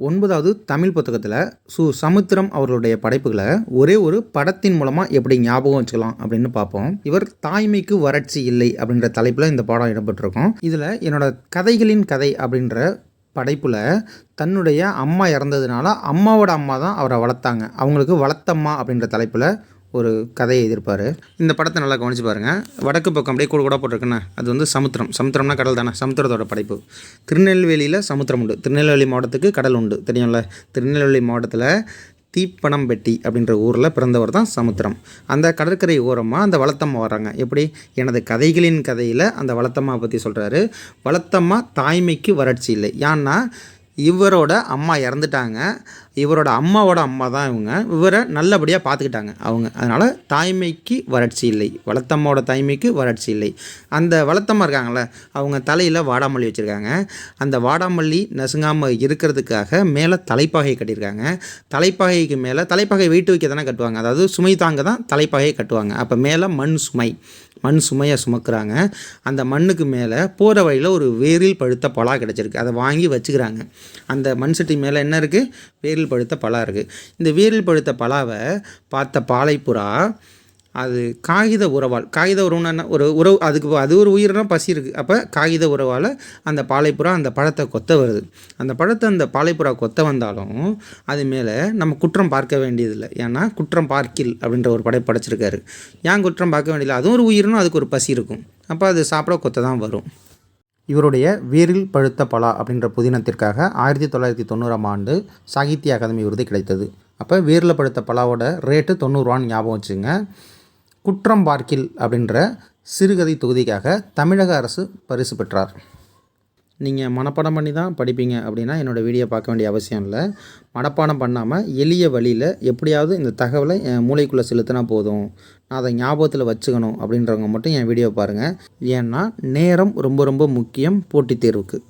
ஒன்பதாவது தமிழ் புத்தகத்தில் சு. சமுத்திரம் அவர்களுடைய படைப்புகளை ஒரே ஒரு படத்தின் மூலமாக எப்படி ஞாபகம் வச்சுக்கலாம் அப்படின்னு பார்ப்போம். இவர் தாய்மைக்கு வறட்சி இல்லை அப்படின்ற தலைப்பில் இந்த பாடம் இடம்பெற்றிருக்கும். இதில் என்னோட கதைகளின் கதை அப்படின்ற படைப்பில் தன்னுடைய அம்மா இறந்ததுனால அம்மாவோட அம்மா தான் அவரை வளர்த்தாங்க. அவங்களுக்கு வளர்த்தம்மா அப்படின்ற தலைப்பில் ஒரு கதையை எதிர்ப்பார். இந்த படத்தை நல்லா கவனிச்சு பாருங்கள் வடக்கு பக்கம் அப்படியே கூட கூட போட்டிருக்குண்ணே அது வந்து சமுத்திரம். சமுத்திரம்னா கடல் தானே. சமுத்திரத்தோட படைப்பு. திருநெல்வேலியில் சமுத்திரம் உண்டு. திருநெல்வேலி மாவட்டத்துக்கு கடல் உண்டு. தெரியும்ல? திருநெல்வேலி மாவட்டத்தில் தீப்பனம்பெட்டி அப்படின்ற ஊரில் பிறந்தவர் தான் சமுத்திரம். அந்த கடற்கரை ஓரமாக அந்த வளத்தம்மா வர்றாங்க எப்படி? எனது கதைகளின் கதையில் அந்த வளத்தம்மா பற்றி சொல்கிறாரு வளத்தம்மா தாய்மைக்கு வறட்சி இல்லை. ஏன்னா இவரோட அம்மா இறந்துட்டாங்க. இவரோட அம்மாவோட அம்மா தான் இவங்க. இவரை நல்லபடியாக பார்த்துக்கிட்டாங்க அவங்க. அதனால் தாய்மைக்கு வறட்சி இல்லை. வளத்தம்மாவோட தாய்மைக்கு வறட்சி இல்லை. அந்த வளத்தம்மா இருக்காங்களே அவங்க தலையில் வாடாமல்லி வச்சுருக்காங்க. அந்த வாடாமல்லி நசுங்காமல் இருக்கிறதுக்காக மேலே தலைப்பாகை கட்டியிருக்காங்க. தலைப்பாகைக்கு மேலே தலைப்பாகை வெயிட்டு வைக்க தானே கட்டுவாங்க. அதாவது சுமை தாங்க தான் தலைப்பாகையை கட்டுவாங்க. அப்போ மேலே மண் சுமை. மண் சுமையை சுமக்குறாங்க. அந்த மண்ணுக்கு மேலே போகிற வழியில் ஒரு வேரில் பழுத்த பலா கிடச்சிருக்கு. அதை வாங்கி வச்சுக்கிறாங்க. அந்த மண் சட்டி மேலே என்ன இருக்குது வேரில் பழுத்த பலா இருக்குது இந்த வேரில் பழுத்த பலாவை பார்த்த பாலைப்புறா அது காகித உறவால் காகித உறவுனா என்ன? ஒரு உறவு அதுக்கு அது ஒரு உயிரினா பசி இருக்குது அப்போ காகித உறவால் அந்த பாலைப்புறா அந்த பழத்தை கொத்த வருது. அந்த பழத்தை அந்த பாலைப்புறா கொத்த வந்தாலும் அது மேலே நம்ம குற்றம் பார்க்க வேண்டியதில்லை. ஏன்னா குற்றம் பார்க்கில் அப்படின்ற ஒரு படை படைச்சிருக்காரு. ஏன் குற்றம் பார்க்க வேண்டியதில்லை? அதுவும் ஒரு உயிரினும் அதுக்கு ஒரு பசி இருக்கும். அப்போ அது சாப்பிட கொத்த தான் வரும். இவருடைய வேரில் பழுத்த பலா அப்படின்ற புதினத்திற்காக ஆயிரத்தி தொள்ளாயிரத்தி தொண்ணூறாம் ஆண்டு சாகித்ய அகாதமி விருது கிடைத்தது. அப்போ வேரில் பழுத்த பலாவோட ரேட்டு தொண்ணூறுவான்னு ஞாபகம் வச்சுங்க குற்றம் பார்க்கில் அப்படின்ற சிறுகதை தொகுதிக்காக தமிழக அரசு பரிசு பெற்றார். நீங்கள் மனப்பாடம் பண்ணி தான் படிப்பீங்க அப்படின்னா என்னோடய வீடியோ பார்க்க வேண்டிய அவசியம் இல்லை. மனப்பாடம் பண்ணாமல் எளிய வழியில் எப்படியாவது இந்த தகவலை என் மூளைக்குள்ளே செலுத்தினா போதும். நான் அதை ஞாபகத்தில் வச்சுக்கணும் அப்படின்றவங்க மட்டும் என் வீடியோ பாருங்கள் ஏன்னா நேரம் ரொம்ப ரொம்ப முக்கியம் போட்டித் தேர்வுக்கு.